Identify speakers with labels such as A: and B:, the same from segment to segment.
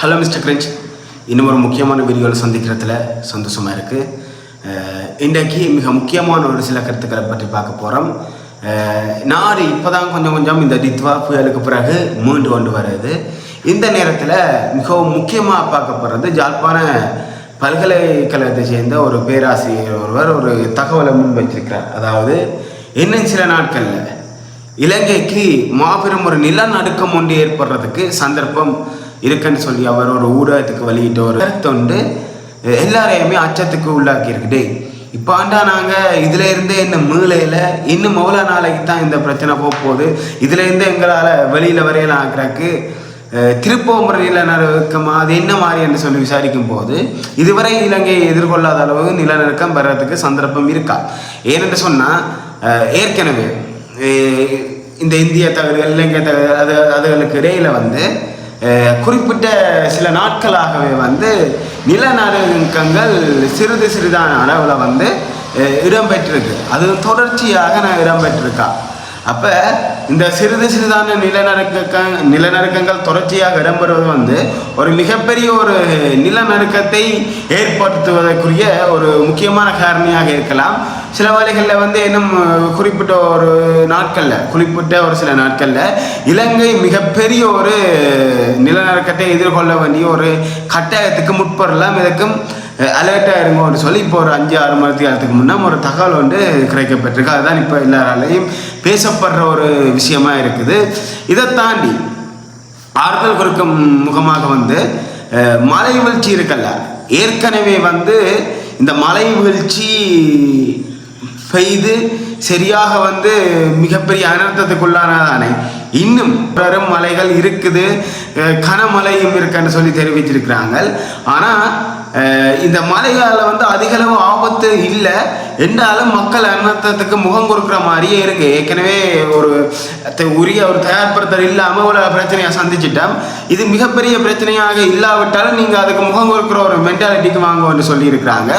A: Hello mister cringe இன்னும் ஒரு முக்கியமான வீடியோவில் சந்திக்கிறதுல சந்தோஷமாக இருக்குது இன்றைக்கு மிக முக்கியமான ஒரு சில கருத்துக்களை பற்றி பார்க்க போகிறோம் நாடு இப்போ தான் கொஞ்சம் கொஞ்சம் இந்த டித்வா புயலுக்கு பிறகு மீண்டு கொண்டு வருது. இந்த நேரத்தில் மிகவும் முக்கியமாக பார்க்க போகிறது ஜாழ்ப்பாண பல்கலைக்கழகத்தை சேர்ந்த ஒரு பேராசிரியர் ஒருவர் ஒரு தகவலை முன் வச்சிருக்கிறார். அதாவது இன்னும் சில நாட்களில் இலங்கைக்கு மாபெரும் ஒரு நிலநடுக்கம் ஒன்று ஏற்படுறதுக்கு சந்தர்ப்பம் இருக்குன்னு சொல்லி அவர் ஒரு ஊடகத்துக்கு வெளியிட்ட ஒரு கருத்தொண்டு எல்லாரையுமே அச்சத்துக்கு உள்ளாக்கி இருக்குது இப்போ ஆண்டா நாங்கள் இதில் இருந்து என்ன மீளையில் இன்னும் எவ்வளோ நாளைக்கு தான் இந்த பிரச்சனை போக போகுது? இதுல இருந்து எங்களால் வெளியில் வரையலாம் ஆக்குறக்கு திருப்போமுறை நிலநடுக்கமா அது என்ன மாதிரி என்று சொல்லி விசாரிக்கும் போது இதுவரை இலங்கையை எதிர்கொள்ளாத அளவு நிலநடுக்கம் வர்றதுக்கு சந்தர்ப்பம் இருக்கா? ஏனென்று சொன்னால் ஏற்கனவே இந்த இந்திய தகவல்கள் இலங்கை தகவல் அது அதுகளுக்கு இடையில் வந்து குறிப்பிட்ட சில நாட்களாகவே வந்து நிலநடுக்கங்கள் சிறிது சிறிதான அளவில் வந்து அஹ் இடம்பெற்றிருக்கு. அது தொடர்ச்சியாக நான் இடம்பெற்றிருக்கா. அப்போ இந்த சிறிது சிறிதான நிலநடுக்க நிலநடுக்கங்கள் தொடர்ச்சியாக இடம்பெறுவது வந்து ஒரு மிகப்பெரிய ஒரு நிலநடுக்கத்தை ஏற்படுத்துவதற்குரிய ஒரு முக்கியமான காரணியாக இருக்கலாம். சில வேளைகளில் வந்து இன்னும் குறிப்பிட்ட ஒரு நாட்களில் குறிப்பிட்ட ஒரு சில நாட்களில் இலங்கை மிகப்பெரிய ஒரு நிலநடுக்கத்தை எதிர்கொள்ள வேண்டிய ஒரு கட்டாயத்துக்கு முற்படலாம். இதற்கும் அலர்ட்டாக இருங்கன்னு சொல்லி இப்போ ஒரு அஞ்சு ஆறு மணி காலத்துக்கு முன்னே ஒரு தகவல் வந்து கிடைக்கப்பட்டிருக்கு. அதுதான் இப்போ எல்லாராலையும் பேசப்படுற ஒரு விஷயமா இருக்குது. இதை தாண்டி ஆறுதல் கொடுக்கும் முகமாக வந்து மலை வீழ்ச்சி இருக்கல்ல ஏற்கனவே வந்து இந்த மலை வீழ்ச்சி பெய்து சரியாக வந்து மிகப்பெரிய அனர்த்தத்துக்குள்ளானதானே இன்னும் வரும் மலைகள் இருக்குது கனமழையும் இருக்குன்னு சொல்லி தெரிவிச்சிருக்கிறாங்க ஆனால் இந்த மலைகளில் வந்து அதிகளவு ஆபத்து இல்லை. என்றாலும் மக்கள் அன்னத்தத்துக்கு முகம் கொடுக்குற மாதிரியே இருக்கு. ஏற்கனவே ஒரு உரிய ஒரு தயார்படுத்தல் இல்லாமல் ஒரு பிரச்சனையை சந்திச்சிட்டோம். இது மிகப்பெரிய பிரச்சனையாக இல்லாவிட்டாலும் நீங்கள் அதுக்கு முகம் கொடுக்குற ஒரு மென்டாலிட்டிக்கு வாங்குவோம்னு சொல்லியிருக்கிறாங்க.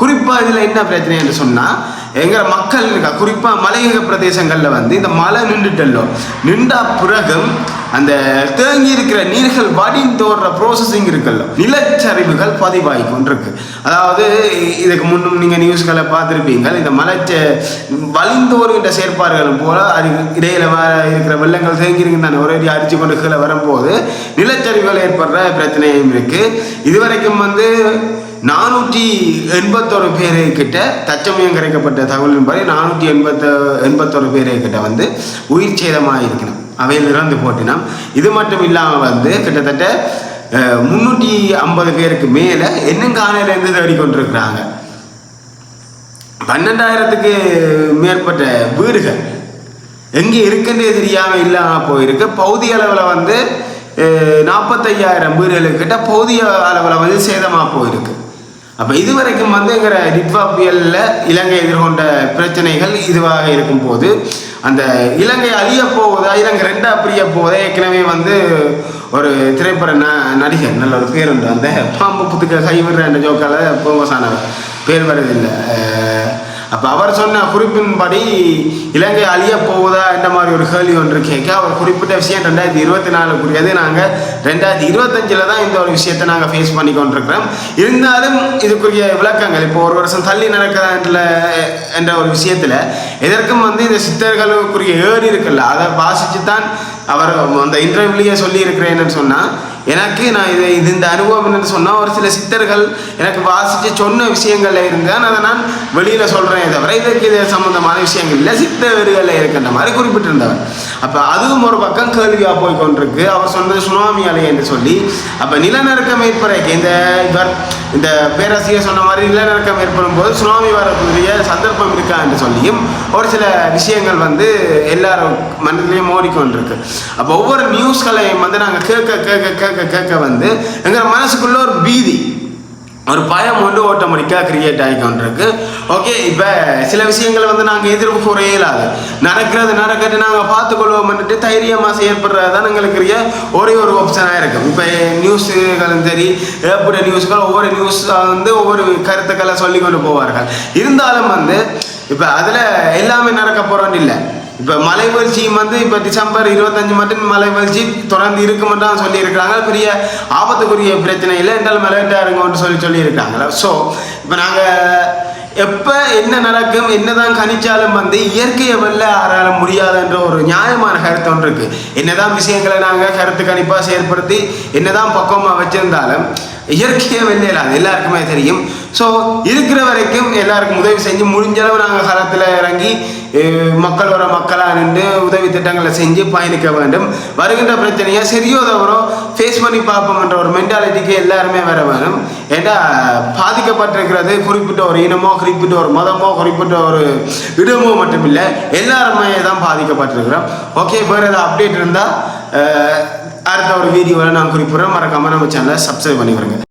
A: குறிப்பாக இதில் என்ன பிரச்சனை என்று சொன்னால் எங்கிற மக்கள் இருக்கா குறிப்பாக மலையக பிரதேசங்களில் வந்து இந்த மழை நின்றுட்டல்லோ நின்றா பிறகும் அந்த தேங்கி இருக்கிற நீர்கள் வடிந்தோடுற ப்ரோசஸிங் இருக்குல்ல நிலச்சரிவுகள் பதிவாகி கொண்டிருக்கு. அதாவது இதுக்கு முன்னும் நீங்கள் நியூஸ்களை பார்த்துருப்பீங்க இந்த மலை வலிந்தோறுகின்ற செயற்பாடுகள் போல அது இடையில வர இருக்கிற வெள்ளங்கள் தேங்கி தானே ஒரே அரிச்சு கொண்டு கீழே வரும்போது நிலச்சரிவுகள் ஏற்படுற பிரச்சனையும் இருக்குது இதுவரைக்கும் வந்து நானூற்றி எண்பத்தொரு பேரு கிட்ட தச்சமயம் கிடைக்கப்பட்ட தகவலின்படி நானூற்றி எண்பத்த எண்பத்தொரு பேரு கிட்ட வந்து உயிர் சேதமாக இருக்கணும் அவையில் இறந்து போட்டினம் இது மட்டும் இல்லாமல் வந்து கிட்டத்தட்ட முன்னூற்றி ஐம்பது பேருக்கு மேலே இன்னும் காலையிலேருந்து தேடி கொண்டிருக்கிறாங்க பன்னெண்டாயிரத்துக்கு மேற்பட்ட வீடுகள் எங்கே இருக்குன்றே தெரியாமல் இல்லாமல் போயிருக்கு. பகுதி அளவில் வந்து நாற்பத்தையாயிரம் வீடுகளுக்கிட்ட பகுதி அளவில் வந்து சேதமாக போயிருக்கு. அப்போ இதுவரைக்கும் வந்து எங்கிற டிட்வா புயலில் இலங்கை எதிர்கொண்ட பிரச்சனைகள் இதுவாக இருக்கும்போது அந்த இலங்கை அழிய போவதா இலங்கை ரெண்டா பிரிய போவதா ஏற்கனவே வந்து ஒரு திரைப்பட ந நடிகர் நல்ல ஒரு பேர் உண்டு. அந்த பாம்பு புத்துக்க கைவிடுற அந்த ஜோக்கால போங்கசானவர். பேர் வருதில்லை. அப்போ அவர் சொன்ன குறிப்பின்படி இலங்கை அழிய போவதா என்ற மாதிரி ஒரு கேள்வி ஒன்று கேட்க அவர் குறிப்பிட்ட விஷயம் ரெண்டாயிரத்தி இருபத்தி நாலுக்குரியது நாங்கள் ரெண்டாயிரத்தி இருபத்தஞ்சில் தான் இந்த ஒரு விஷயத்தை நாங்கள் ஃபேஸ் பண்ணி கொண்டிருக்கிறோம். இருந்தாலும் இதுக்குரிய விளக்கங்கள் இப்போ ஒரு வருஷம் தள்ளி நடக்கிறதுல என்ற என்ற ஒரு விஷயத்தில் எதற்கும் வந்து இந்த சித்தர்களுக்குரிய ஏடு இருக்குல்ல அதை வாசித்து தான் அவர் அந்த இன்டர்வியூலேயே சொல்லி இருக்கிறேன்னு சொன்னால் எனக்கு நான் இது இது இந்த அனுபவம் என்னன்னு சொன்னால் ஒரு சில சித்தர்கள் எனக்கு வாசித்து சொன்ன விஷயங்களில் இருந்தால் அதை நான் வெளியில் சொல்கிறேன் தவிர இதற்கு இது சம்மந்தமான விஷயங்கள் இல்லை. சித்தவர்களில் இருக்கின்ற மாதிரி குறிப்பிட்டிருந்தவர். அப்போ அதுவும் ஒரு பக்கம் கேள்வியாக போய் கொண்டிருக்கு அவர் சொன்னது சுனாமி அலை என்று சொல்லி. அப்போ நிலநடுக்கம் ஏற்படுறதுக்கு இந்த இவர் இந்த பேராசிரியர் சொன்ன மாதிரி நிலநடுக்கம் ஏற்படும் போது சுனாமி வரக்கூடிய சந்தர்ப்பம் இருக்கா என்று சொல்லியும் ஒரு சில விஷயங்கள் வந்து எல்லாரும் மனதிலையும் ஓடிக்கொண்டிருக்கு அப்போ ஒவ்வொரு நியூஸ்களையும் வந்து நாங்கள் கேட்க கேட்க கேட்க கேட்க வந்து எங்கள் மனசுக்குள்ள ஒரு பீதி ஒரு பயம் வந்து ஆட்டோமேட்டிக்காக கிரியேட் ஆகிக்கொண்டிருக்கு ஓகே இப்போ சில விஷயங்களை வந்து நாங்கள் எதிர்ப்பு கூற இயலாது. நடக்கிறது நடக்கிறது நாங்கள் பார்த்துக்கொள்வோம்னுட்டு தைரியமாக செயற்படுறது தான் எங்களுக்கு ஒரே ஒரு ஆப்ஷனாக இருக்கும் இப்போ நியூஸுகளும் சரி ஏற்பட்ட நியூஸ்கள் ஒவ்வொரு நியூஸ் வந்து ஒவ்வொரு கருத்துக்களை சொல்லி கொண்டு போவார்கள். இருந்தாலும் வந்து இப்போ அதில் எல்லாமே நடக்க போகிறோன்னு இல்லை. இப்போ மலை வீழ்ச்சியும் வந்து இப்போ டிசம்பர் இருபத்தஞ்சு மட்டும் மலை வீழ்ச்சி தொடர்ந்து இருக்குமென்னு தான் சொல்லியிருக்கிறாங்க. பெரிய ஆபத்துக்குரிய பிரச்சனை இல்லை என்றால் மலையிட்டா இருங்கன்னு சொல்லி சொல்லியிருக்காங்களா ஸோ இப்போ நாங்கள் எப்போ என்ன நடக்கும் என்னதான் கணிச்சாலும் வந்து இயற்கையை வெல்ல ஆறால முடியாதுன்ற ஒரு நியாயமான கருத்து ஒன்று இருக்கு. என்னதான் விஷயங்களை நாங்கள் கருத்து கணிப்பாக செயற்படுத்தி என்னதான் பக்குவமாக வச்சிருந்தாலும் இயற்கையை வெல்லலாம் எல்லாருக்குமே தெரியும். ஸோ இருக்கிற வரைக்கும் எல்லாருக்கும் உதவி செஞ்சு முடிஞ்சளவு நாங்கள் களத்தில் இறங்கி மக்கள் மக்களோட மக்களாக நின்று உதவி திட்டங்களை செஞ்சு பயணிக்க வேண்டும். வருகின்ற பிரச்சனையை சரியோ தவறோ ஃபேஸ் பண்ணி பார்ப்போம்ன்ற ஒரு மென்டாலிட்டிக்கு எல்லாருமே வர வேணும் ஏன்னா பாதிக்கப்பட்டிருக்கிறது குறிப்பிட்ட ஒரு இனமோ குறிப்பிட்ட ஒரு மதமோ குறிப்பிட்ட ஒரு இடமோ மட்டுமில்லை எல்லாருமே தான் பாதிக்கப்பட்டிருக்கிறோம். ஓகே வேறு ஏதாவது அப்டேட் இருந்தால் அடுத்த ஒரு வீடியோவில் நான் குறிப்பிட்றேன். மறக்காமல் நம்ம சேனலை சப்ஸ்கிரைப் பண்ணிக்கிறேங்க